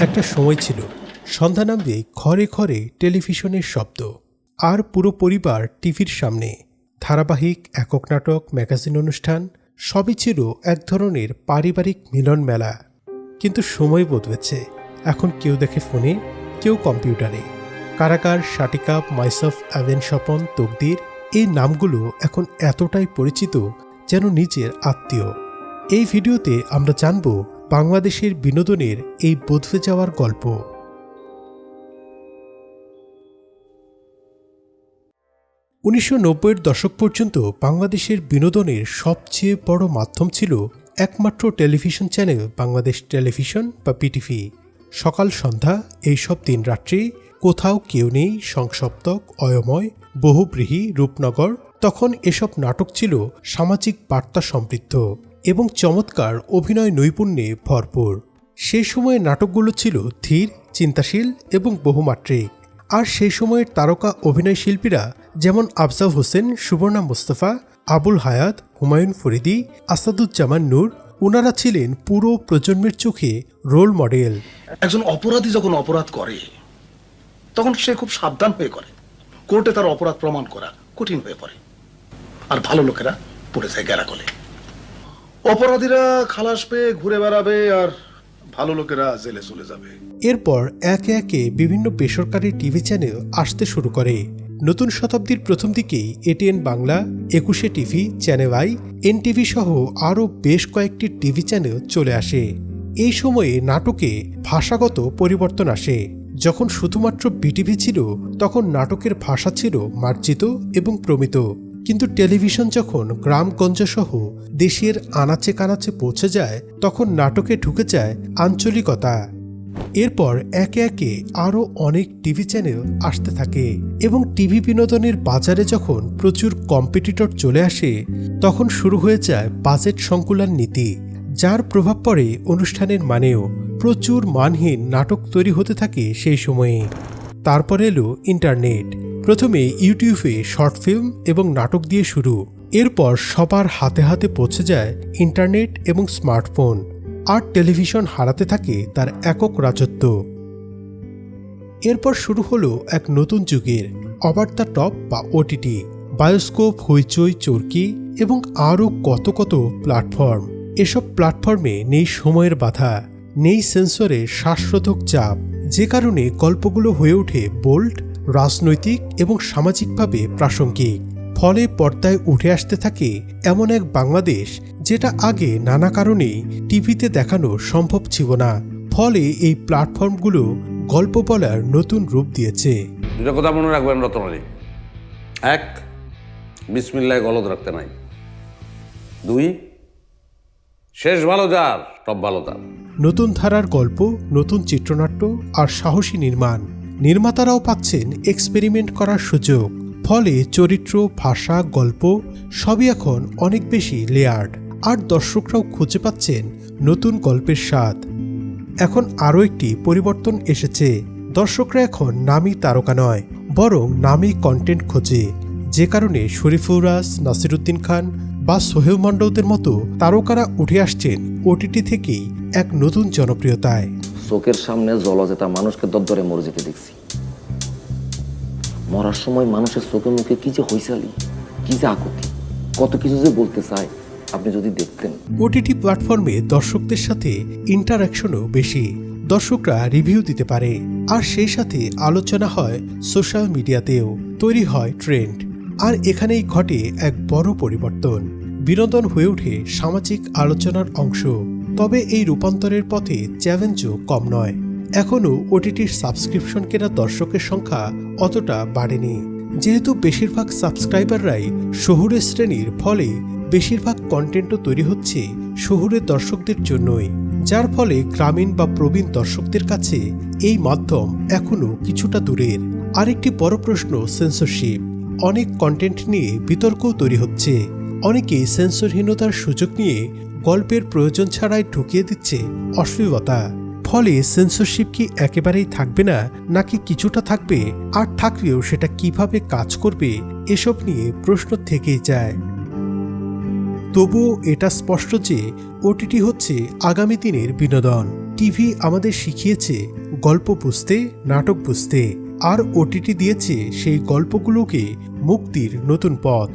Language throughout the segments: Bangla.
একটা সময় ছিল। সন্ধ্যা নামবে ঘরে ঘরে টেলিভিশনের শব্দ। আর পুরো পরিবার টিভির সামনে। ধারাবাহিক, একক নাটক, ম্যাগাজিন অনুষ্ঠান, সবই ছিল এক ধরনের পারিবারিক মিলন মেলা। কিন্তু সময় বদলেছে। এখন কেউ দেখে ফোনে, কেউ কম্পিউটারে। কারাকার শাটিকাপ, মাইসফ অ্যাভেন স্বপন, তকদির, এই নামগুলো এখন এতটাই পরিচিত যেন নিজের আত্মীয়। এই ভিডিওতে আমরা জানব বাংলাদেশের বিনোদনের এই বদলে যাওয়ার গল্প। উনিশশো নব্বইয়ের দশক পর্যন্ত বাংলাদেশের বিনোদনের সবচেয়ে বড় মাধ্যম ছিল একমাত্র টেলিভিশন চ্যানেল বাংলাদেশ টেলিভিশন বা পিটিভি। সকাল সন্ধ্যা, এইসব দিন রাত্রি কোথাও কেউ নেই, সংসপ্তক, অয়ময়, বহুব্রীহি, রূপনগর, তখন এসব নাটক ছিল সামাজিক বার্তা সমৃদ্ধ। এবং চমৎকার অভিনয় নৈপুণ্যে ভরপুর। সেই সময়ে নাটকগুলো ছিল ধীর, চিন্তাশীল এবং বহুমাত্রিক। আর সেই সময়ের তারকা অভিনয় শিল্পীরা যেমন আফজাল হোসেন, সুবর্ণা মোস্তফা, আবুল হায়াত, হুমায়ুন ফরিদি, আসাদুজ্জামান নূর ওনারা ছিলেন পুরো প্রজন্মের চোখে রোল মডেল। একজন অপরাধী যখন অপরাধ করে, তখন সে খুব সাবধান হয়ে করে। কোর্টে তার অপরাধ প্রমাণ করা কঠিন হয়ে পড়ে। আর ভালো লোকেরা পড়ে যায় গ্যারাকলে অপরাধীরা খালাস পেয়ে ঘুরে বেড়াবে আর ভালো লোকেরা জেলে চলে যাবে। এরপর একে একে বিভিন্ন বেসরকারি টিভি চ্যানেল আসতে শুরু করে। নতুন শতাব্দীর প্রথম দিকেই এটিএন বাংলা, একুশে টিভি, চ্যানেল আই, এনটিভি সহ আরও বেশ কয়েকটি টিভি চ্যানেল চলে আসে। এই সময়ে নাটকে ভাষাগত পরিবর্তন আসে। যখন শুধুমাত্র বিটিভি ছিল, তখন নাটকের ভাষা ছিল মার্জিত এবং প্রমিত। কিন্তু টেলিভিশন যখন গ্রামগঞ্জ সহ দেশের আনাচে কানাচে পৌঁছে যায়, তখন নাটকে ঢুকে যায় আঞ্চলিকতা। এরপর একে একে আরও অনেক টিভি চ্যানেল আসতে থাকে এবং টিভি বিনোদনের বাজারে যখন প্রচুর কম্পিটিটর চলে আসে, তখন শুরু হয়ে যায় বাজেট সংকুলান নীতি, যার প্রভাব পড়ে অনুষ্ঠানের মানেও। প্রচুর মানহীন নাটক তৈরি হতে থাকে সেই সময়ে। তারপর এলো ইন্টারনেট। প্রথমে ইউটিউবে শর্ট ফিল্ম এবং নাটক দিয়ে শুরু। এরপর সবার হাতে হাতে পৌঁছে যায় ইন্টারনেট এবং স্মার্টফোন। আর টেলিভিশন হারাতে থাকে তার একক রাজত্ব। এরপর শুরু হলো এক নতুন যুগের অবার দ্য টপ বা ওটিটি বায়োস্কোপ, হইচই, চরকি এবং আরও কত কত প্ল্যাটফর্ম। এসব প্ল্যাটফর্মে নেই সময়ের বাধা, নেই সেন্সরের শ্বাসরোধক চাপ। যে কারণে গল্পগুলো হয়ে ওঠে বোল্ড, রাজনৈতিক এবং সামাজিকভাবে প্রাসঙ্গিক। ফলে পর্দায় উঠে আসতে থাকে এমন এক বাংলাদেশ যেটা আগে নানা কারণে টিভিতে দেখানো সম্ভব ছিল না। ফলে এই প্ল্যাটফর্মগুলো গল্প বলার নতুন রূপ দিয়েছে। দুটো কথা মনে রাখবেন রতন আলী এক, বিসমিল্লায় গলদ রাখতে নাই। দুই, শেষ ভালো যার সব ভালো তার। নতুন ধারার গল্প, নতুন চিত্রনাট্য আর সাহসী নির্মাণ। নির্মাতারাও পাচ্ছেন এক্সপেরিমেন্ট করার সুযোগ। ফলে চরিত্র, ভাষা, গল্প সবই এখন অনেক বেশি লেয়ার্ড আর দর্শকরাও খুঁজে পাচ্ছেন নতুন গল্পের স্বাদ। এখন আরও একটি পরিবর্তন এসেছে। দর্শকরা এখন নামী তারকা নয়, বরং নামী কন্টেন্ট খোঁজে। যে কারণে শরীফুরাজ নাসিরুদ্দিন খান বা সোহেল মণ্ডলদের মতো তারকারা উঠে আসছেন ওটিটি থেকেই এক নতুন জনপ্রিয়তায়। চোখের সামনে জলজেতা মানুষকে দরদরে মরে যেতে দেখছি। মরার সময় মানুষের চোখে মুখে কি যে হইসালি কি যে আকুতি কত কিছু যে বলতে চায় আপনি যদি দেখতেন। ওটিটি প্ল্যাটফর্মে দর্শকদের সাথে ইন্টারাকশনও বেশি। দর্শকরা রিভিউ দিতে পারে। আর সেই সাথে আলোচনা হয় সোশ্যাল মিডিয়াতেও তৈরি হয় ট্রেন্ড আর এখানেই ঘটে এক বড় পরিবর্তন। বিনোদন হয়ে ওঠে সামাজিক আলোচনার অংশ। তবে এই রূপান্তরের পথে চ্যালেঞ্জও কম নয়। এখনও ওটিটির সাবস্ক্রিপশন কেনা দর্শকের সংখ্যা অতটা বাড়েনি। যেহেতু বেশিরভাগ সাবস্ক্রাইবাররাই শহুরে শ্রেণির ফলে বেশিরভাগ কন্টেন্টও তৈরি হচ্ছে শহুরের দর্শকদের জন্যই। যার ফলে গ্রামীণ বা প্রবীণ দর্শকদের কাছে এই মাধ্যম এখনও কিছুটা দূরের। আরেকটি বড় প্রশ্ন সেন্সরশিপ অনেক কন্টেন্ট নিয়ে বিতর্কও তৈরি হচ্ছে। অনেকেই সেন্সরহীনতার সুযোগ নিয়ে গল্পের প্রয়োজন ছাড়াই ঢুকিয়ে দিচ্ছে অশ্লীলতা। ফলে সেন্সরশিপ কি একেবারেই থাকবে না, নাকি কিছুটা থাকবে? আর থাকলেও সেটা কীভাবে কাজ করবে? এসব নিয়ে প্রশ্ন থেকেই যায়। তবুও এটা স্পষ্ট যে, ওটিটি হচ্ছে আগামী দিনের বিনোদন। টিভি আমাদের শিখিয়েছে গল্প বুঝতে, নাটক বুঝতে। আর ওটিটি দিয়েছে সেই গল্পগুলোকে মুক্তির নতুন পথ।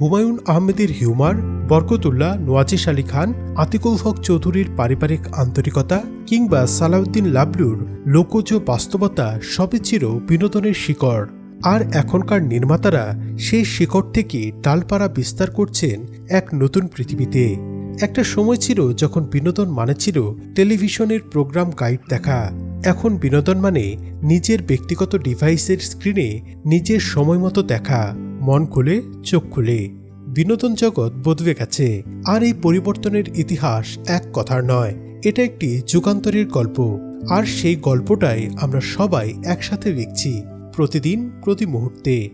হুমায়ুন আহমেদের হিউমার, বরকতুল্লাহ নোয়াজিস আলী খান, আতিকুল হক চৌধুরীর পারিবারিক আন্তরিকতা কিংবা সালাউদ্দিন লাবলুর লোকজ বাস্তবতা সবই ছিল বিনোদনের শিকড়। আর এখনকার নির্মাতারা সেই শিকড় থেকে ডালপাড়া বিস্তার করছেন এক নতুন পৃথিবীতে। একটা সময় ছিল যখন বিনোদন মানে ছিল টেলিভিশনের প্রোগ্রাম গাইড দেখা। এখন বিনোদন মানে নিজের ব্যক্তিগত ডিভাইসের স্ক্রিনে নিজের সময় মতো দেখা। মন খুলে, চোখ খুলে। বিনোদন জগৎ বদলে গেছে। আর এই পরিবর্তনের ইতিহাস এক কথার নয়। এটা একটি যুগান্তরের গল্প। আর সেই গল্পটাই আমরা সবাই একসাথে লিখছি প্রতিদিন, প্রতি মুহূর্তে।